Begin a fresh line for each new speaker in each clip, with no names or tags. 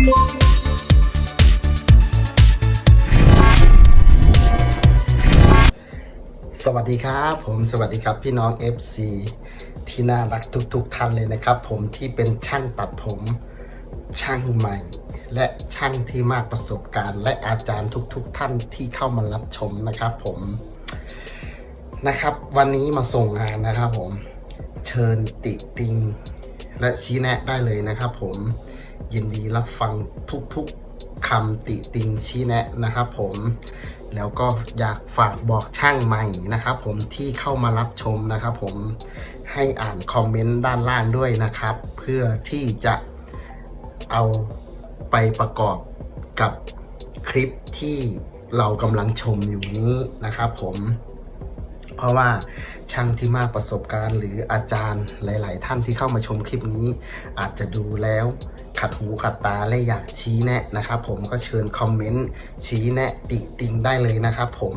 สวัสดีครับผมสวัสดีครับพี่น้อง FC ที่น่ารักทุกๆท่านเลยนะครับ ผมที่เป็นช่างตัดผม ช่างใหม่ และช่างที่มากประสบการณ์ และอาจารย์ทุกๆท่านที่เข้ามารับชมนะครับผมนะครับ วันนี้มาส่งงานนะครับผมเชิญติติง และชี้แนะได้เลยนะครับผม ยินดีรับฟังทุกๆคำติติงชี้แนะนะครับผมแล้วก็อยากฝากบอกช่างใหม่นะครับผมที่เข้ามารับชมนะครับผมให้อ่านคอมเมนต์ด้านล่างด้วยนะครับ เพื่อที่จะเอาไปประกอบกับคลิปที่เรากำลังชมอยู่นี้นะครับผม เพราะว่า ช่างที่มากประสบการณ์ หรืออาจารย์หลาย ๆ ท่านที่เข้ามาชมคลิปนี้ อาจจะดูแล้วขัดหูขัดตาและอยากชี้แนะนะครับผมก็เชิญคอมเมนต์ชี้แนะติติงได้เลยนะครับผม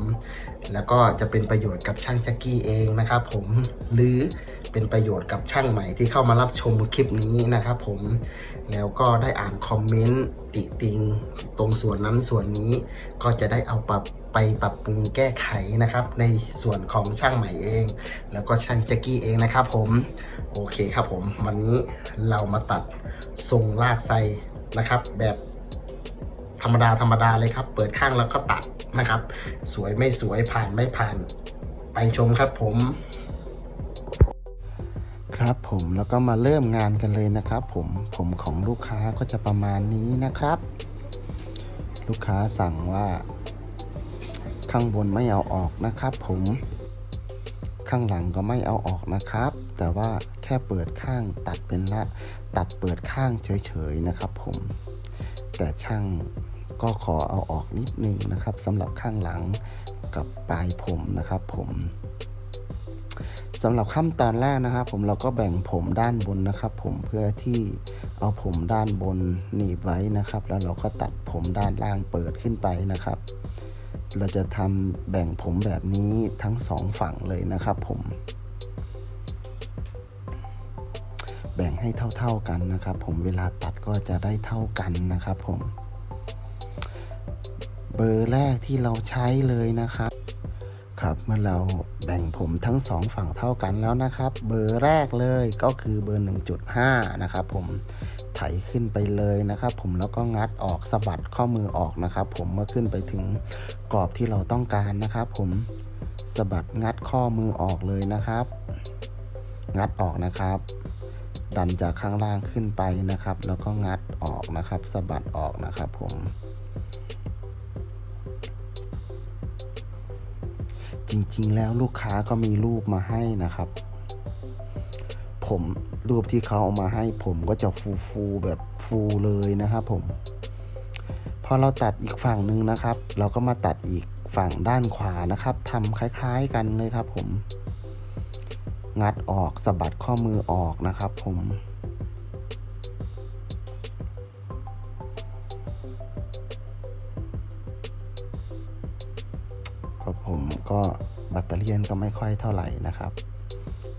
แล้วก็จะเป็นประโยชน์กับช่างแจ็กกี้เองนะครับผมหรือเป็นประโยชน์กับช่างใหม่ที่เข้ามารับชมคลิปนี้นะครับผมแล้วก็ได้อ่านคอมเมนต์ติติง ตรงส่วนนั้นส่วนนี้ก็จะได้เอาปรับ ไปปรับปรุงแก้ไขนะครับในส่วนของช่างใหม่เอง แล้วก็ช่างแจ็กกี้เองนะครับผมโอเคครับผมวันนี้เรามาตัดทรงลากไซนะครับ แบบธรรมดาธรรมดาเลยครับ เปิดข้างแล้วก็ตัดนะครับ สวยไม่สวยผ่านไม่ผ่านไปชมครับผมครับผมแล้วก็มาเริ่มงานกันเลยนะครับผมผมของลูกค้าก็จะประมาณนี้นะครับ ลูกค้าสั่งว่า ข้างบนไม่เอาออกนะครับผมข้างหลังก็ไม่เอาออกนะครับ แต่ว่าแค่เปิดข้างตัดเป็นละตัดเปิดข้างเฉยๆนะครับ ผม แต่ช่างก็ขอเอาออกนิดนึงนะครับสำหรับข้างหลังกับปลายผมนะครับ ผมสำหรับขั้นตอนแรกนะครับ ผมเราก็แบ่งผมด้านบนนะครับ ผมเพื่อที่เอาผมด้านบนหนีบไว้นะครับ แล้วเราก็ตัดผมด้านล่างเปิดขึ้นไปนะครับ เราจะทำแบ่งผมแบบนี้ทั้งสองฝั่งเลยนะครับผม แบ่งให้เท่าๆกันนะครับ ผมเวลาตัดก็จะได้เท่ากันนะครับผม เบอร์แรกที่เราใช้เลยนะครับ ครับเมื่อเราแบ่งผมทั้งสองฝั่งเท่ากันแล้วนะครับ เบอร์แรกเลยก็คือเบอร์ 1.5 นะครับผม ไถขึ้นไปเลยนะครับ ผมแล้วก็งัดออกสะบัดข้อมือออกนะครับ ผมเมื่อขึ้นไปถึงกรอบที่เราต้องการนะครับ ผมสะบัดงัดข้อมือออกเลยนะครับ งัดออกนะครับ ดันจากข้างล่างขึ้นไปนะครับ แล้วก็งัดออกนะครับสะบัดออกนะครับ ผมจริงๆ แล้วลูกค้าก็มีรูปมาให้นะครับ ผมรูปที่เขาเอามาให้ผมก็จะฟูฟูๆแบบฟูเลยนะครับผม พอเราตัดอีกฝั่งหนึ่งนะครับ เราก็มาตัดอีกฝั่งด้านขวานะครับทำคล้ายๆกันเลยครับผม งัดออกสะบัดข้อมือออกนะครับผมก็ผมก็แบตเตอรี่ก็ไม่ค่อยเท่าไหร่นะครับ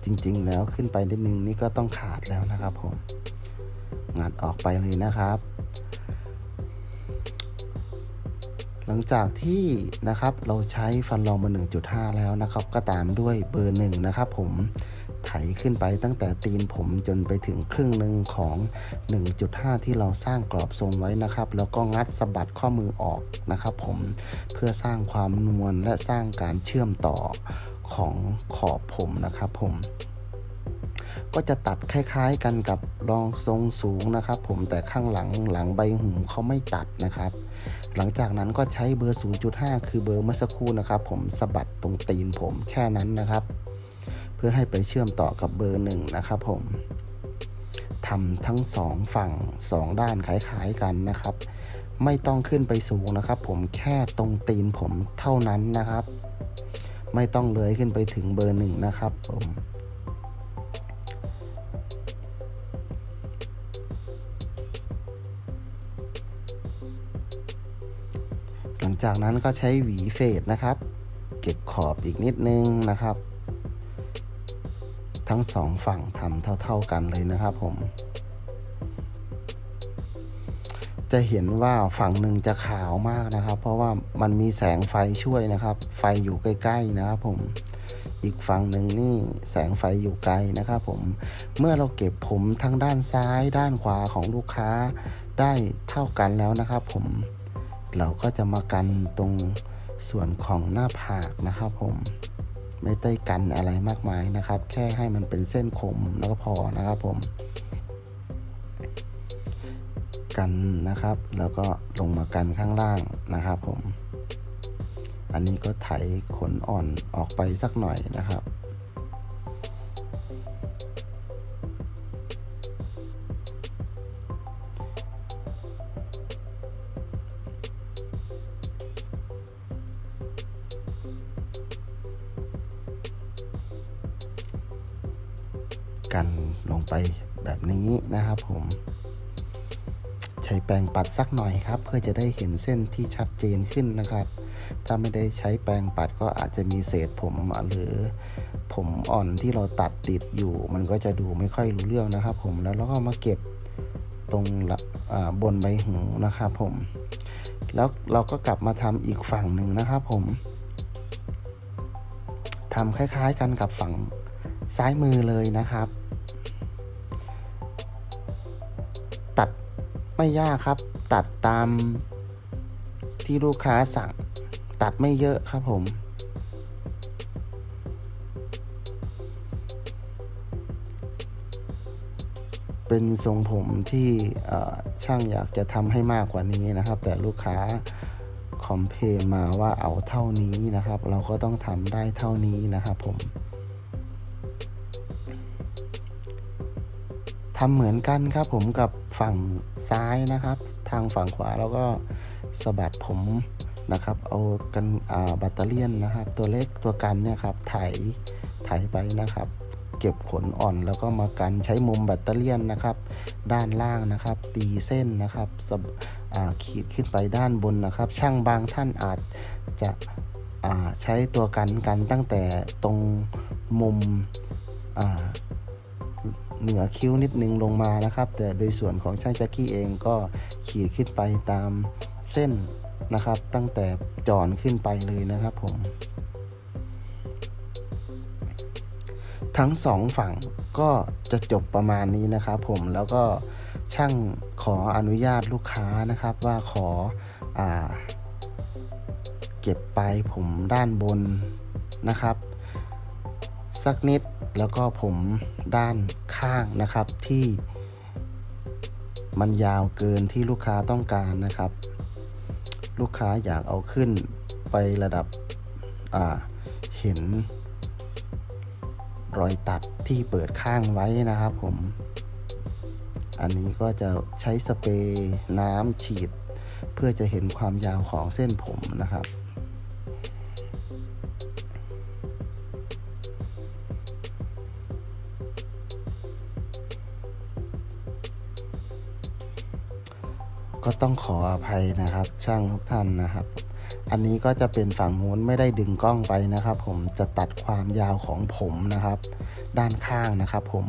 จริง ๆ แล้วขึ้นไปนิดนึงนี่ก็ต้องขาดแล้วนะครับผม งัดออกไปเลยนะครับ หลังจากที่นะครับเราใช้ฟันรองเบอร์1.5 แล้วนะครับ ก็ตามด้วยเบอร์1นะครับผมไถขึ้นไปตั้งแต่ตีนผมจนไปถึงครึ่งหนึ่งของ 1.5 ที่เราสร้างกรอบทรงไว้นะครับ แล้วก็งัดสะบัดข้อมือออกนะครับ ผมเพื่อสร้างความนวลและสร้างการเชื่อมต่อ ของขอบผมนะครับผมก็จะตัดคล้ายๆกันกับรองทรงสูงนะครับ ผมแต่ข้างหลังหลังใบหูเขาไม่ตัดนะครับ หลังจากนั้นก็ใช้เบอร์ 0.5 คือเบอร์เมื่อสักครู่นะครับ ผมสะบัดตรงตีนผมแค่นั้นนะครับ เพื่อให้ไปเชื่อมต่อกับเบอร์หนึ่งนะครับ ผมทำทั้งสองฝั่งสองด้านคล้ายๆกันนะครับ ไม่ต้องขึ้นไปสูงนะครับ ผมแค่ตรงตีนผมเท่านั้นนะครับ ไม่ต้องเลยขึ้นไปถึงเบอร์หนึ่งนะครับผมหลังจากนั้นก็ใช้หวีเฟดนะครับ เก็บขอบอีกนิดนึงนะครับ ทั้งสองฝั่งทำเท่า ๆกันเลยนะครับผม จะ
เห็นว่าฝั่งหนึ่งจะขาวมากนะครับ เพราะว่ามันมีแสงไฟช่วยนะครับ ไฟอยู่ใกล้ๆนะครับผมอีกฝั่งหนึ่งนี่แสงไฟอยู่ไกลนะครับผมเมื่อเราเก็บผมทั้งด้านซ้ายด้านขวาของลูกค้าได้เท่ากันแล้วนะครับผมเราก็จะมากันตรงส่วนของหน้าผากนะครับผมไม่ได้กันอะไรมากมายนะครับ แค่ให้มันเป็นเส้นคมแล้วก็พอนะครับผม กันนะครับ แล้วก็ลงมากันข้างล่างนะครับผม อันนี้ก็ไถขนอ่อนออกไปสักหน่อยนะครับกันลงไปแบบนี้นะครับผม ช้แปรงปัดสักหน่อยครับ เพื่อจะได้เห็นเส้นที่ชัดเจนขึ้นนะครับ ถ้าไม่ได้ใช้แปรงปัดก็อาจจะมีเศษผมหรือผมอ่อนที่เราตัดติดอยู่ มันก็จะดูไม่ค่อยรู้เรื่องนะครับ ผมแล้วเราก็มาเก็บตรงบนใบหูนะครับผม แล้วเราก็กลับมาทำอีกฝั่งหนึ่งนะครับผมทำคล้ายๆกันกับฝั่งซ้ายมือเลยนะครับ ตัด ไม่ยากครับ ตัดตามที่ลูกค้าสั่ง ตัดไม่เยอะครับผมเป็นทรงผมที่ช่างอยากจะทำให้มากกว่านี้นะครับ แต่ลูกค้าคอมเพลนมาว่าเอาเท่านี้นะครับ เราก็ต้องทำได้เท่านี้นะครับผม ทำเหมือนกันครับผมกับฝั่งซ้ายนะครับ ทางฝั่งขวาเราก็สะบัดผมนะครับ เอากันอ่าแบัตเตอเลียนนะครับ ตัวเล็กตัวกันเนี่ยครับไถไถไปนะครับ เก็บขนอ่อนแล้วก็มากันใช้มุมแบตเตอเลียนนะครับ ด้านล่างนะครับ ตีเส้นนะครับขีดขึ้นไปด้านบนนะครับ ช่างบางท่านอาจจะใช้ตัวกันกันตั้งแต่ตรงมุม เหนือคิ้วนิดนึงลงมานะครับ แต่โดยส่วนของช่างแจ็คกี้เองก็ขีดขึ้นไปตามเส้นนะครับ ตั้งแต่จอนขึ้นไปเลยนะครับผม ทั้งสองฝั่งก็จะจบประมาณนี้นะครับผมแล้วก็ช่างขออนุญาตลูกค้านะครับว่าขออาเก็บปลายผมด้านบนนะครับ สักนิด แล้วก็ผมด้านข้างนะครับที่มันยาวเกินที่ลูกค้าต้องการนะครับ ลูกค้าอยากเอาขึ้นไประดับอ่าเห็น รอยตัดที่เปิดข้างไว้นะครับผม อันนี้ก็จะใช้สเปรย์น้ำฉีด เพื่อจะเห็นความยาวของเส้นผมนะครับ ก็ต้องขออภัยนะครับ ช่างทุกท่านนะครับ อันนี้ก็จะเป็นฝั่งนู้นไม่ได้ดึงกล้องไปนะครับ ผมจะตัดความยาวของผมนะครับ ด้านข้างนะครับ ผม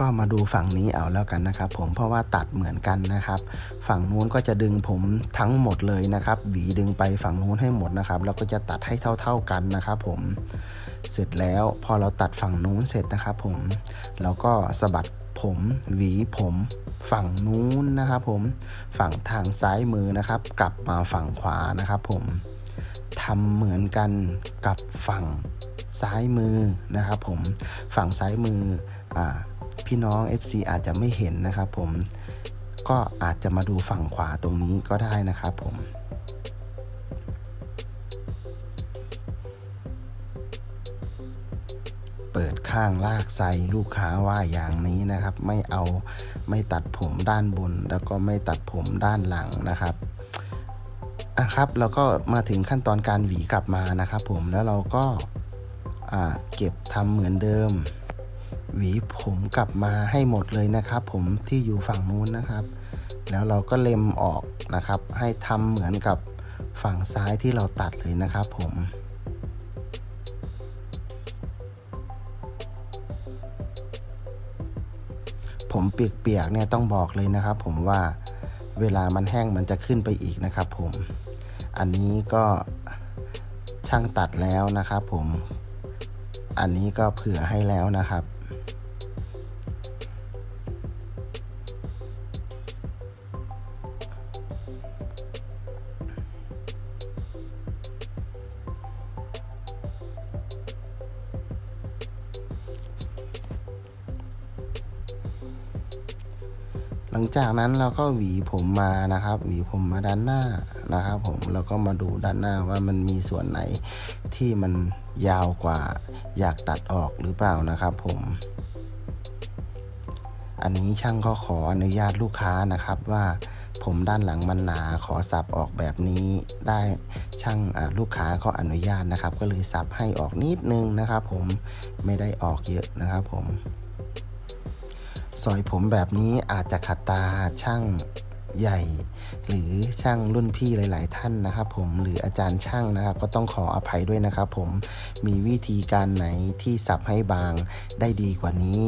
ก็มาดูฝั่งนี้เอาแล้วกันนะครับผมเพราะว่าตัดเหมือนกันนะครับ ฝั่งนู้นก็จะดึงผมทั้งหมดเลยนะครับหวีดึงไปฝั่งนู้นให้หมดนะครับแล้วก็จะตัดให้เท่า ๆกันนะครับผมเสร็จแล้วพอเราตัดฝั่งนู้นเสร็จนะครับผมเราก็สะบัดผมหวีผมฝั่งนู้นนะครับผมฝั่งทางซ้ายมือนะครับ กลับมาฝั่งขวานะครับผมทำเหมือนกันกับฝั่งซ้ายมือนะครับผมฝั่งซ้ายมืออ่า พี่น้อง FC อาจจะไม่เห็นนะครับผมก็อาจจะมาดูฝั่งขวาตรงนี้ก็ได้นะครับผมเปิดข้างลากไซลูกค้าว่าอย่างนี้นะครับ ไม่เอาไม่ตัดผมด้านบน แล้วก็ไม่ตัดผมด้านหลังนะครับอะครับแล้วก็มาถึงขั้นตอนการหวีกลับมานะครับ ผมแล้วเราก็อ่าเก็บทำเหมือนเดิม หวีผมกลับมาให้หมดเลยนะครับ ผมที่อยู่ฝั่งนู้นนะครับ แล้วเราก็เล็มออกนะครับ ให้ทำเหมือนกับฝั่งซ้ายที่เราตัดเลยนะครับ ผมผมเปียกๆเนี่ยต้องบอกเลยนะครับ ผมว่าเวลามันแห้งมันจะขึ้นไปอีกนะครับ ผม อันนี้ก็ช่างตัดแล้วนะครับ ผม อันนี้ก็เผื่อให้แล้วนะครับ ลังจากนั้นเราก็หวีผมมานะครับ หวีผมมาด้านหน้านะครับ ผมแล้วก็มาดูด้านหน้าว่ามันมีส่วนไหนที่มันยาวกว่า อยากตัดออกหรือเปล่านะครับ ผม อันนี้ช่างก็ขออนุญาตลูกค้านะครับว่าผมด้านหลังมันหนาขอสับออกแบบนี้ได้ช่างลูกค้าก็อนุญาตนะครับ ก็เลยสับให้ออกนิดนึงนะครับ ผมไม่ได้ออกเยอะนะครับ ผม ซอยผมแบบนี้อาจจะขัดตาช่างใหญ่ หรือช่างรุ่นพี่หลาย ๆ ท่านนะครับ ผมหรืออาจารย์ช่างนะครับ ก็ต้องขออภัยด้วยนะครับ ผมมีวิธีการไหนที่สับให้บางได้ดีกว่านี้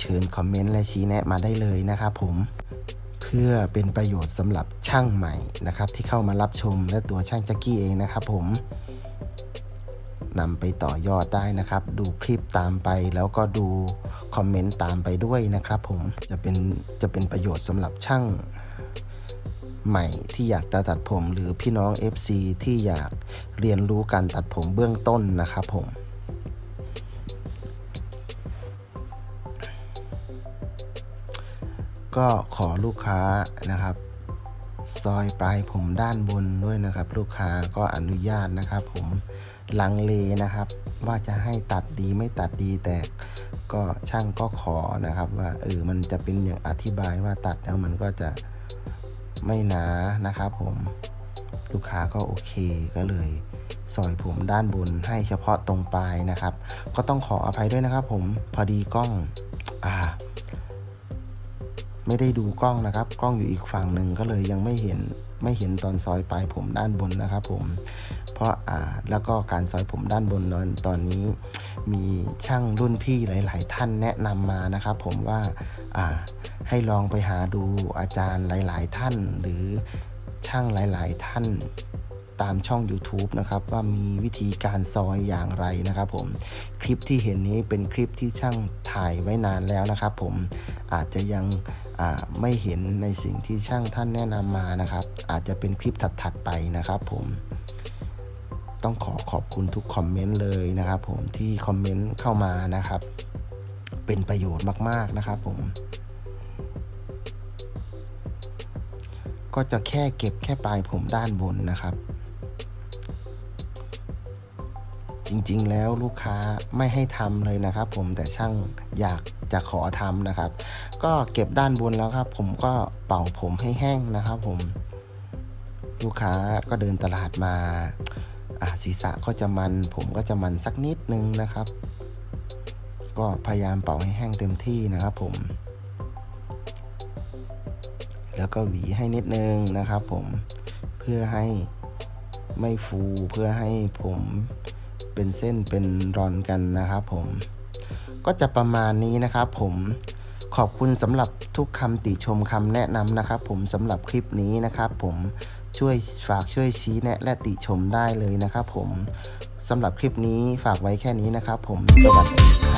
เชิญคอมเมนต์และชี้แนะมาได้เลยนะครับ ผมเพื่อเป็นประโยชน์สำหรับช่างใหม่นะครับ ที่เข้ามารับชมและตัวช่างแจ็กกี้เองนะครับผม นำไปต่อยอดได้นะครับ ดูคลิปตามไปแล้วก็ดูคอมเมนต์ตามไปด้วยนะครับผมจะเป็นจะเป็นประโยชน์สำหรับช่างใหม่ที่อยากจะตัดผมหรือพี่น้อง FC ที่อยากเรียนรู้การตัดผมเบื้องต้นนะครับผมก็ขอลูกค้านะครับ ซอยปลายผมด้านบนด้วยนะครับ ลูกค้าก็อนุญาตนะครับผม ลังเลนะครับ ว่าจะให้ตัดดีไม่ตัดดีแต่ก็ช่างก็ขอนะครับว่าเออมันจะเป็นอย่างอธิบายว่าตัดแล้วมันก็จะไม่หนานะครับผมลูกค้าก็โอเคก็เลยซอยผมด้านบนให้เฉพาะตรงปลายนะครับ ก็ต้องขออภัยด้วยนะครับผมพอดีกล้องอ่า ไม่ได้ดูกล้องนะครับ กล้องอยู่อีกฝั่งหนึ่งก็เลยยังไม่เห็นไม่เห็นตอนซอยปลายผมด้านบนนะครับ ผม เพราะอ่าแล้วก็การซอยผมด้านบนตอนตอนนี้ มีช่างรุ่นพี่หลาย ๆ ท่านแนะนำมานะครับ ผมว่าอ่าให้ลองไปหาดูอาจารย์หลาย ๆ ท่าน หรือช่างหลาย ๆ ท่าน ตามช่อง YouTube นะครับว่ามีวิธีการซอยอย่างไรนะครับผมคลิปที่เห็นนี้เป็นคลิปที่ช่างถ่ายไว้นานแล้วนะครับ ผมอาจจะยังไม่เห็นในสิ่งที่ช่างท่านแนะนำมานะครับ อาจจะเป็นคลิปถัดๆไปนะครับผมต้องขอขอบคุณทุกคอมเมนต์เลยนะครับผมที่คอมเมนต์เข้ามานะครับ เป็นประโยชน์มาก ๆนะครับผม ก็จะแค่เก็บแค่ปลายผมด้านบนนะครับ จริงๆ แล้วลูกค้าไม่ให้ทำเลยนะครับ ผมแต่ช่างอยากจะขอทำนะครับ ก็เก็บด้านบนแล้วครับ ผมก็เป่าผมให้แห้งนะครับ ผม ลูกค้าก็เดินตลาดมาอ่าศีรษะก็จะมัน ผมก็จะมันสักนิดนึงนะครับ ก็พยายามเป่าให้แห้งเต็มที่นะครับ ผม แล้วก็หวีให้นิดนึงนะครับ ผมเพื่อให้ไม่ฟูเพื่อให้ผม เป็นเส้นเป็นรอนกันนะครับผม ก็จะประมาณนี้นะครับผมขอบคุณสำหรับทุกคำติชมคำแนะนำนะครับ ผมสำหรับคลิปนี้นะครับผมช่วยฝากช่วยชี้แนะและติชมได้เลยนะครับผมสำหรับคลิปนี้ฝากไว้แค่นี้นะครับผมสวัสดีครับ